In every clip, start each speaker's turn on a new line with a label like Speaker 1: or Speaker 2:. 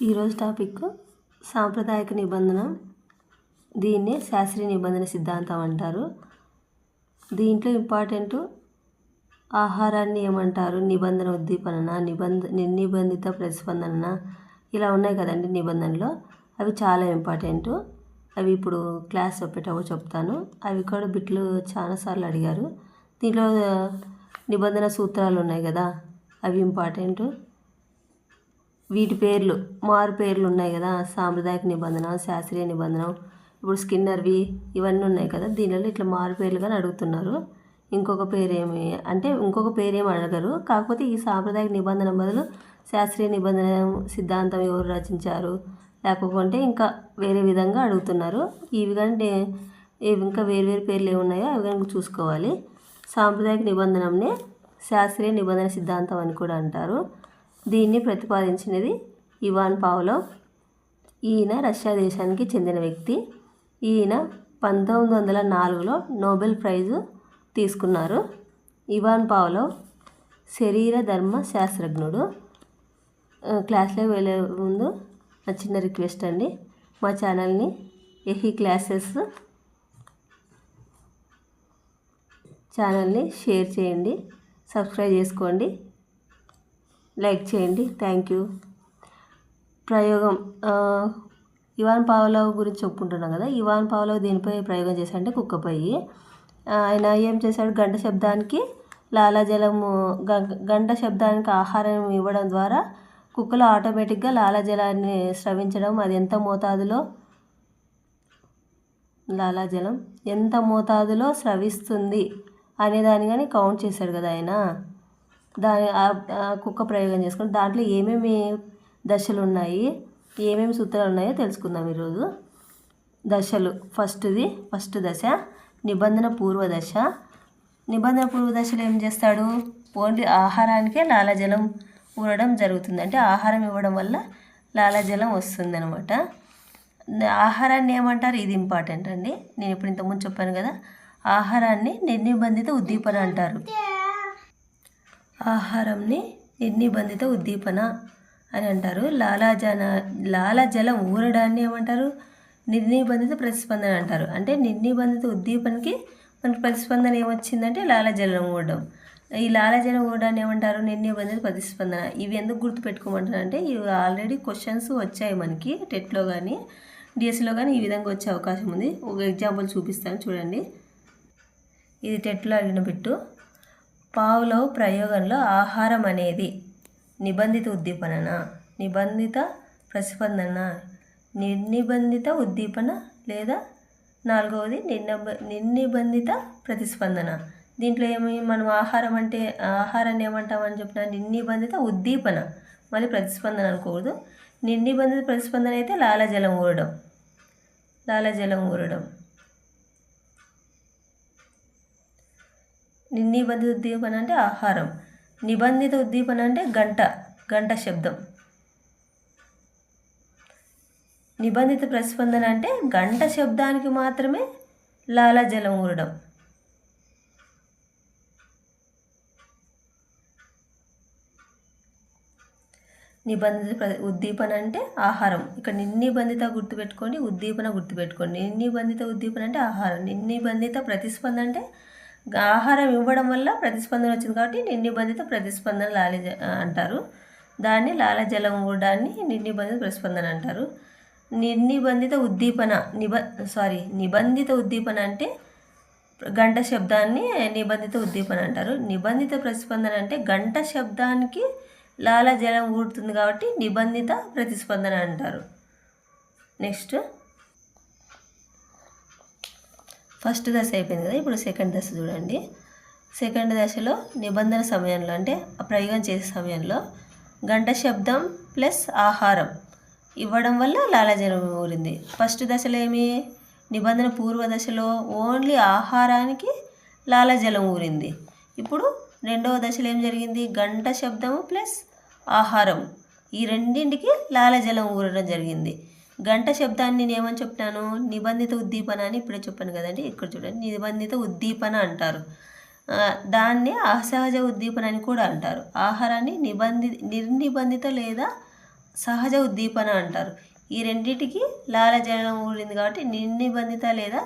Speaker 1: ఈరోజు టాపిక్ సాంప్రదాయక నిబంధన. దీన్నే శాస్త్రీయ నిబంధన సిద్ధాంతం అంటారు. దీంట్లో ఇంపార్టెంట్ ఆహారాన్ని ఏమంటారు? నిబంధన ఉద్దీపన నిబంధ నిర్నిబంధిత ప్రతిస్పందన ఇలా ఉన్నాయి కదండి నిబంధనలో. అవి చాలా ఇంపార్టెంట్. అవి ఇప్పుడు క్లాస్ చెప్పేటప్పుడు చెప్తాను. అవి కూడా బిట్లు చాలాసార్లు అడిగారు. దీంట్లో నిబంధన సూత్రాలు ఉన్నాయి కదా. అవి ఇంపార్టెంట్. వీటి పేర్లు మారు పేర్లు ఉన్నాయి కదా. సాంప్రదాయక నిబంధన శాస్త్రీయ నిబంధన ఇప్పుడు స్కిన్నర్వి ఇవన్నీ ఉన్నాయి కదా. దీనిలో ఇట్లా మారు పేర్లు కానీ అడుగుతున్నారు. ఇంకొక పేరేమి అంటే ఇంకొక పేరేమి అడగరు. కాకపోతే ఈ సాంప్రదాయక నిబంధన బదులు శాస్త్రీయ నిబంధన సిద్ధాంతం ఎవరు రచించారు? లేకపోతే ఇంకా వేరే విధంగా అడుగుతున్నారు. ఇవి కానీ ఇవి ఇంకా వేరు పేర్లు ఏమున్నాయో అవి కనుక చూసుకోవాలి. సాంప్రదాయక నిబంధననే శాస్త్రీయ నిబంధన సిద్ధాంతం అని కూడా అంటారు. దీన్ని ప్రతిపాదించినది ఇవాన్ పావ్లోవ్ ఈయన రష్యా దేశానికి చెందిన వ్యక్తి. ఈయన పంతొమ్మిది వందల నాలుగులో నోబెల్ ప్రైజు తీసుకున్నారు. ఇవాన్ పావ్లోవ్ శరీర ధర్మ శాస్త్రజ్ఞుడు. క్లాస్లోకి వెళ్ళే ముందు నా చిన్న రిక్వెస్ట్ అండి. మా ఛానల్ని ఎహి క్లాసెస్ ఛానల్ని షేర్ చేయండి సబ్స్క్రైబ్ చేసుకోండి. చేయండి. Thank you. ప్రయోగం ఇవాన్ పావలావ్ గురించి చెప్పుకుంటున్నాం కదా. ఇవాన్ పావలావ్ దీనిపై ప్రయోగం చేశాడంటే కుక్కపై ఆయన ఏం చేశాడు? గంట శబ్దానికి లాలాజలము గంట శబ్దానికి ఆహారం ఇవ్వడం ద్వారా కుక్కలు ఆటోమేటిక్గా లాలాజలాన్ని స్రవించడం అది ఎంత మోతాదులో లాలాజలం ఎంత మోతాదులో స్రవిస్తుంది అనే దాన్ని కానీ కౌంట్ చేశాడు కదా ఆయన. దాని కుక్క ప్రయోగం చేసుకుని దాంట్లో ఏమేమి దశలు ఉన్నాయి ఏమేమి సూత్రాలు ఉన్నాయో తెలుసుకుందాం ఈరోజు. దశలు. ఫస్ట్ది ఫస్ట్ దశ నిబంధన పూర్వ దశ. నిబంధన పూర్వ దశలో ఏం చేస్తాడు? ఓన్లీ ఆహారానికే లాలాజలం ఊరడం జరుగుతుంది. అంటే ఆహారం ఇవ్వడం వల్ల లాలాజలం వస్తుంది అనమాట ఆహారాన్ని ఏమంటారు? ఇది ఇంపార్టెంట్ అండి. నేను ఇప్పుడు ఇంతకుముందు చెప్పాను కదా. ఆహారాన్ని నిర్నిబంధిత ఉద్దీపన అంటారు. ఆహారంని నిర్నిబంధిత ఉద్దీపన అని అంటారు. లాలాజన లాలాజలం ఊరడాన్ని ఏమంటారు? నిర్నిబంధిత ప్రతిస్పందన అంటారు. అంటే నిర్నిబంధిత ఉద్దీపనకి మనకి ప్రతిస్పందన ఏమొచ్చిందంటే లాలాజలం ఊడడం ఈ లాలాజలం ఊడడాన్ని ఏమంటారు? నిర్నిబంధిత ప్రతిస్పందన. ఇవి ఎందుకు గుర్తుపెట్టుకోమంటారు అంటే ఇవి ఆల్రెడీ క్వశ్చన్స్ వచ్చాయి మనకి టెట్లో కానీ డిఎస్సిలో కానీ ఈ విధంగా వచ్చే అవకాశం ఉంది. ఒక ఎగ్జాంపుల్ చూపిస్తాను చూడండి. ఇది టెట్లో అడిగిన పెట్టు పావులో ప్రయోగంలో ఆహారం అనేది నిబంధిత ఉద్దీపన నిబంధిత ప్రతిస్పందన? నిర్నిబంధిత ఉద్దీపన లేదా? నాలుగవది నిర్నబ నిర్నిబంధిత ప్రతిస్పందన? దీంట్లో ఏమి మనం ఆహారం అంటే ఆహారాన్ని ఏమంటామని చెప్పిన నిర్నిబంధిత ఉద్దీపన. మళ్ళీ ప్రతిస్పందన అనుకోకూడదు. నిర్నిబంధిత ప్రతిస్పందన అయితే లాలజలం ఊరడం. లాలజలం ఊరడం. నిర్నిబంధిత ఉద్దీపన అంటే ఆహారం. నిబంధిత ఉద్దీపన అంటే గంట గంట శబ్దం. నిబంధిత ప్రతిస్పందన అంటే గంట శబ్దానికి మాత్రమే లాలాజలం ఊరడం. నిబంధిత ఉద్దీపన అంటే ఆహారం. ఇక్కడ నిర్నిబంధిత గుర్తుపెట్టుకోండి ఉద్దీపన గుర్తుపెట్టుకోండి. నిర్నిబంధిత ఉద్దీపన అంటే ఆహారం. నిర్నిబంధిత ప్రతిస్పందన అంటే ఆహారం ఇవ్వడం వల్ల ప్రతిస్పందన వచ్చింది కాబట్టి నిర్నిబంధిత ప్రతిస్పందన లాలి అంటారు. దాన్ని లాలజలం ఊడాన్ని నిర్నిబంధిత ప్రతిస్పందన అంటారు. నిర్నిబంధిత ఉద్దీపన నిబ సారీ నిబంధిత ఉద్దీపన అంటే గంట శబ్దాన్ని నిబంధిత ఉద్దీపన అంటారు. నిబంధిత ప్రతిస్పందన అంటే గంట శబ్దానికి లాలజలం ఊడుతుంది కాబట్టి నిబంధిత ప్రతిస్పందన అంటారు. నెక్స్ట్ ఫస్ట్ దశ అయిపోయింది కదా ఇప్పుడు సెకండ్ దశ చూడండి. సెకండ్ దశలో నిబంధన సమయంలో అంటే ప్రయోగం చేసే సమయంలో గంట శబ్దం ప్లస్ ఆహారం ఇవ్వడం వల్ల లాలాజలం ఊరింది. ఫస్ట్ దశలో ఏమి? నిబంధన పూర్వ దశలో ఓన్లీ ఆహారానికి లాలాజలం ఊరింది. ఇప్పుడు రెండవ దశలో ఏం జరిగింది? గంట శబ్దము ప్లస్ ఆహారం ఈ రెండింటికి లాలజలం ఊరడం జరిగింది. గంట శబ్దాన్ని నేను ఏమని చెప్తాను నిబంధిత ఉద్దీపన అని ఇప్పుడే చెప్పాను కదండి. ఇక్కడ చూడండి. నిబంధిత ఉద్దీపన అంటారు. దాన్ని అసహజ ఉద్దీపన అని కూడా అంటారు. ఆహారాన్ని నిబంధి నిర్నిబంధిత లేదా సహజ ఉద్దీపన అంటారు. ఈ రెండింటికి లాలజలం ఊరింది కాబట్టి నిర్నిబంధిత లేదా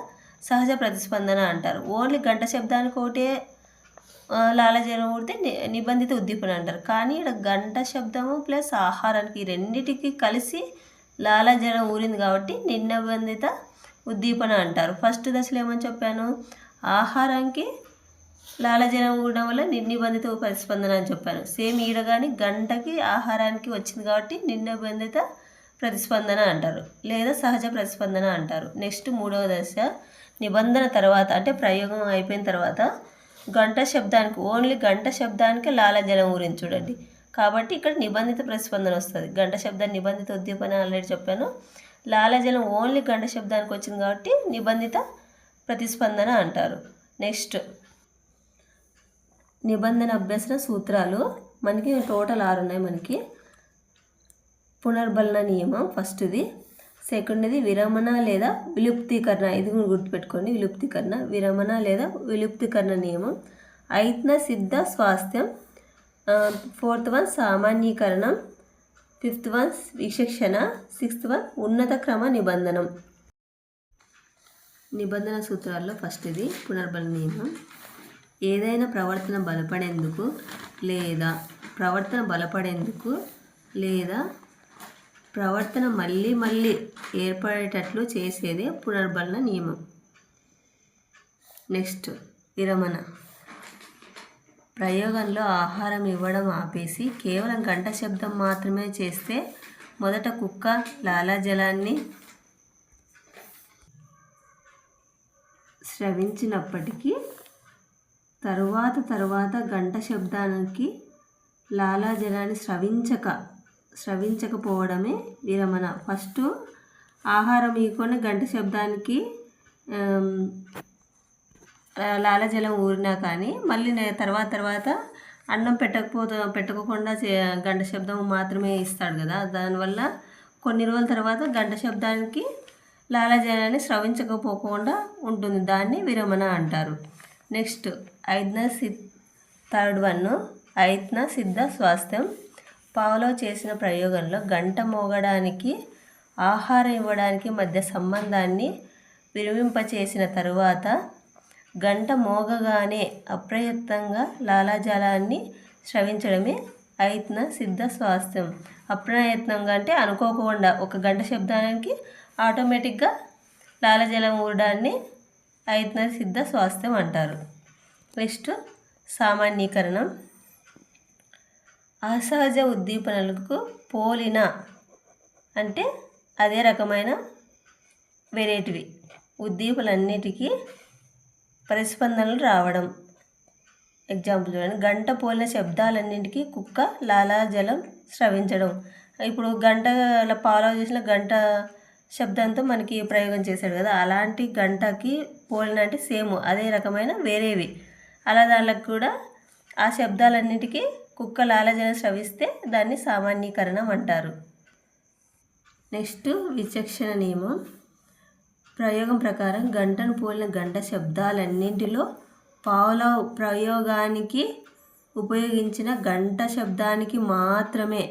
Speaker 1: సహజ ప్రతిస్పందన అంటారు. ఓన్లీ గంట శబ్దానికి ఒకటే లాలజలం ఊరితే నిబంధిత ఉద్దీపన అంటారు. కానీ ఇక్కడ గంట శబ్దము ప్లస్ ఆహారానికి ఈ రెండింటికి కలిసి లాలజలం ఊరింది కాబట్టి నిర్నిబంధిత ఉద్దీపన అంటారు. ఫస్ట్ దశలో ఏమని చెప్పాను? ఆహారానికి లాలజలం ఊడడం వల్ల నిర్నిబంధిత ప్రతిస్పందన అని చెప్పాను. సేమ్ ఈడ కానీ గంటకి ఆహారానికి వచ్చింది కాబట్టి నిర్నిబంధిత ప్రతిస్పందన అంటారు. లేదా సహజ ప్రతిస్పందన అంటారు. నెక్స్ట్ మూడవ దశ నిబంధన తర్వాత అంటే ప్రయోగం అయిపోయిన తర్వాత గంట శబ్దానికి ఓన్లీ గంట శబ్దానికి లాలజలం ఊరింది చూడండి. కాబట్టి ఇక్కడ నిబంధిత ప్రతిస్పందన వస్తుంది. గంట శబ్దాన్ని నిబంధిత ఉద్దీపన ఆల్రెడీ చెప్పాను. లాలజలం ఓన్లీ గంట శబ్దానికి వచ్చింది కాబట్టి నిబంధిత ప్రతిస్పందన అంటారు. నెక్స్ట్ నిబంధన అభ్యసన సూత్రాలు. మనకి టోటల్ ఆరు ఉన్నాయి మనకి. పునర్బలన నియమం ఫస్ట్ది సెకండ్ది విరమణ లేదా విలుప్తీకరణ. ఇది కూడా గుర్తుపెట్టుకోండి. విలుప్తీకరణ విరమణ లేదా విలుప్తీకరణ నియమం. ఐత్న సిద్ధ స్వాస్థ్యం. ఫోర్త్ వన్ సామాన్యీకరణం ఫిఫ్త్ వన్ విశిక్షణ సిక్స్త్ వన్ ఉన్నత క్రమ నిబంధనం. నిబంధన సూత్రాల్లో ఫస్ట్ ఇది పునర్బల నియమం. ఏదైనా ప్రవర్తన బలపడేందుకు లేదా ప్రవర్తన బలపడేందుకు లేదా ప్రవర్తన మళ్ళీ మళ్ళీ ఏర్పడేటట్లు చేసేదే పునర్బలన నియమం. నెక్స్ట్ విరమణ. ప్రయోగంలో ఆహారం ఇవ్వడం ఆపేసి కేవలం గంట శబ్దం మాత్రమే చేస్తే మొదట కుక్క లాలాజలాన్ని స్రవించినప్పటికీ తరువాత తరువాత గంట శబ్దానికి లాలాజలాన్ని స్రవించక స్రవించకపోవడమే విరమణ. ఫస్ట్ ఆహారం ఇవ్వకుండా గంట శబ్దానికి లాలజలం ఊరినా కానీ మళ్ళీ తర్వాత తర్వాత అన్నం పెట్టకపోతే పెట్టకుండా చే గంట శబ్దం మాత్రమే ఇస్తాడు కదా. దానివల్ల కొన్ని రోజుల తర్వాత గంట శబ్దానికి లాలజలాన్ని స్రవించకపోకుండా ఉంటుంది. దాన్ని విరమణ అంటారు. నెక్స్ట్ ఐద్న సి థర్డ్ వన్ ఐత్న సిద్ధ స్వాస్థ్యం. పావులో చేసిన ప్రయోగంలో గంట మోగడానికి ఆహారం ఇవ్వడానికి మధ్య సంబంధాన్ని విరమింపచేసిన తరువాత గంట మోగగానే అప్రయత్నంగా లాలాజలాన్ని స్రవించడమే ఐత్న సిద్ధ స్వాస్థ్యం. అప్రయత్నంగా అంటే అనుకోకుండా ఒక గంట శబ్దానికి ఆటోమేటిక్గా లాలజలం ఊరడాన్ని ఐత్న సిద్ధ స్వాస్థ్యం అంటారు. నెక్స్ట్ సామాన్యీకరణం. అసహజ ఉద్దీపనలకు పోలిన అంటే అదే రకమైన వెరైటీవి. ఉద్దీపనలన్నిటికీ ప్రతిస్పందనలు రావడం. ఎగ్జాంపుల్ చూడండి. గంట పోలిన శబ్దాలన్నింటికీ కుక్క లాలాజలం స్రవించడం. ఇప్పుడు గంట పాలో చేసిన గంట శబ్దంతో మనకి ప్రయోగం చేశాడు కదా. అలాంటి గంటకి పోలిన అంటే సేమ్ అదే రకమైన వేరేవి. అలా దానికి కూడా ఆ శబ్దాలన్నిటికీ కుక్క లాలాజలం స్రవిస్తే దాన్ని సామాన్యీకరణం అంటారు. నెక్స్ట్ విచక్షణ నియమం. ప్రయోగం ప్రకారం గంటను పోలిన గంట శబ్దాలన్నింటిలో పావుల ప్రయోగానికి ఉపయోగించిన గంట శబ్దానికి మాత్రమే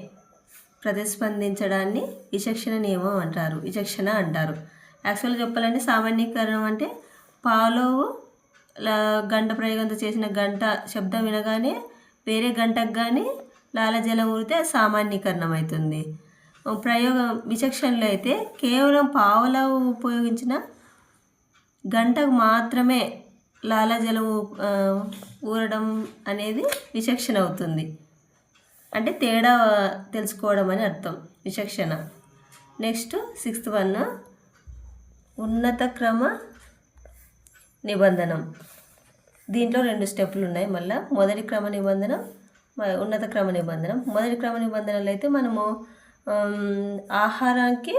Speaker 1: ప్రతిస్పందించడాన్ని విచక్షణ నియమం అంటారు. విచక్షణ అంటారు. యాక్చువల్గా చెప్పాలంటే సామాన్యీకరణం అంటే పావులో గంట ప్రయోగంతో చేసిన గంట శబ్దం వినగానే వేరే గంటకు కానీ లాలజలం ఊరితే సామాన్యీకరణం అవుతుంది. ప్రయోగం విచక్షణలో అయితే కేవలం పావులో ఉపయోగించిన గంటకు మాత్రమే లాలాజలం ఊరడం అనేది విచక్షణ అవుతుంది. అంటే తేడా తెలుసుకోవడం అని అర్థం విచక్షణ. నెక్స్ట్ సిక్స్త్ వన్ ఉన్నత క్రమ నిబంధనం. దీంట్లో రెండు స్టెప్పులు ఉన్నాయి. మళ్ళీ మొదటి క్రమ నిబంధన ఉన్నత క్రమ నిబంధన. మొదటి క్రమ నిబంధనలు అయితే మనము ఆహారానికి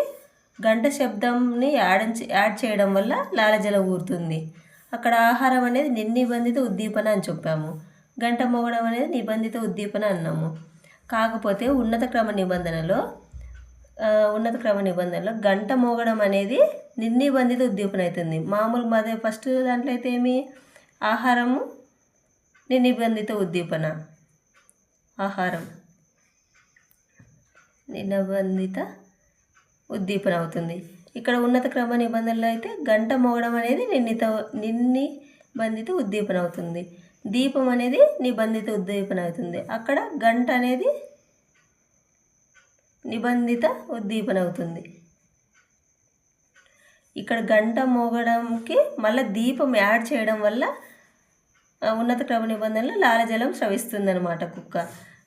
Speaker 1: గంట శబ్దంని యాడ్ యాడ్ చేయడం వల్ల లాలజలం ఊరుతుంది. అక్కడ ఆహారం అనేది నిర్నిబంధిత ఉద్దీపన అని చెప్పాము. గంట మోగడం అనేది నిబంధిత ఉద్దీపన అన్నాము. కాకపోతే ఉన్నత క్రమ నిబంధనలో ఉన్నత క్రమ నిబంధనలో గంట మోగడం అనేది నిర్నిబంధిత ఉద్దీపన అవుతుంది. మామూలు మాదే ఫస్ట్ దాంట్లో అయితే ఏమి? ఆహారము నిర్నిబంధిత ఉద్దీపన. ఆహారం. నిబంధిత ఉద్దీపన అవుతుంది ఇక్కడ ఉన్నత క్రమ నిబంధనలు అయితే గంట మోగడం అనేది నిర్ణీత నిర్నిబంధిత ఉద్దీపన అవుతుంది దీపం అనేది నిబంధిత ఉద్దీపన అవుతుంది అక్కడ గంట అనేది నిబంధిత ఉద్దీపన అవుతుంది ఇక్కడ గంట మోగడంకి మళ్ళీ దీపం యాడ్ చేయడం వల్ల ఆ, ఉన్నత క్రమ నిబంధనలు లాలజలం స్రవిస్తుందన్నమాట కుక్క.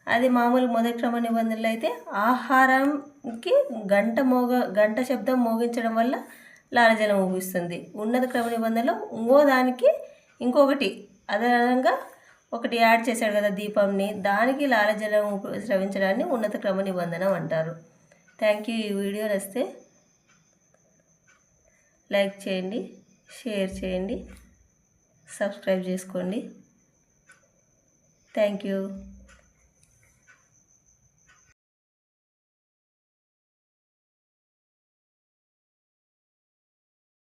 Speaker 1: అది మామూలు మొదటి క్రమ నిబంధనలు అయితే ఆహారంకి గంట మోగ గంట శబ్దం మోగించడం వల్ల లాలజలం ఊపిస్తుంది ఉన్నత క్రమ నిబంధనలో ఇంకో దానికి ఇంకొకటి అదనంగా ఒకటి యాడ్ చేశాడు కదా దీపంని దానికి లాలజలం స్రవించడాన్ని ఉన్నత క్రమ నిబంధన అంటారు. థ్యాంక్ యూ ఈ వీడియో నస్తే లైక్ చేయండి షేర్ చేయండి సబ్స్క్రైబ్ చేసుకోండి. Thank you.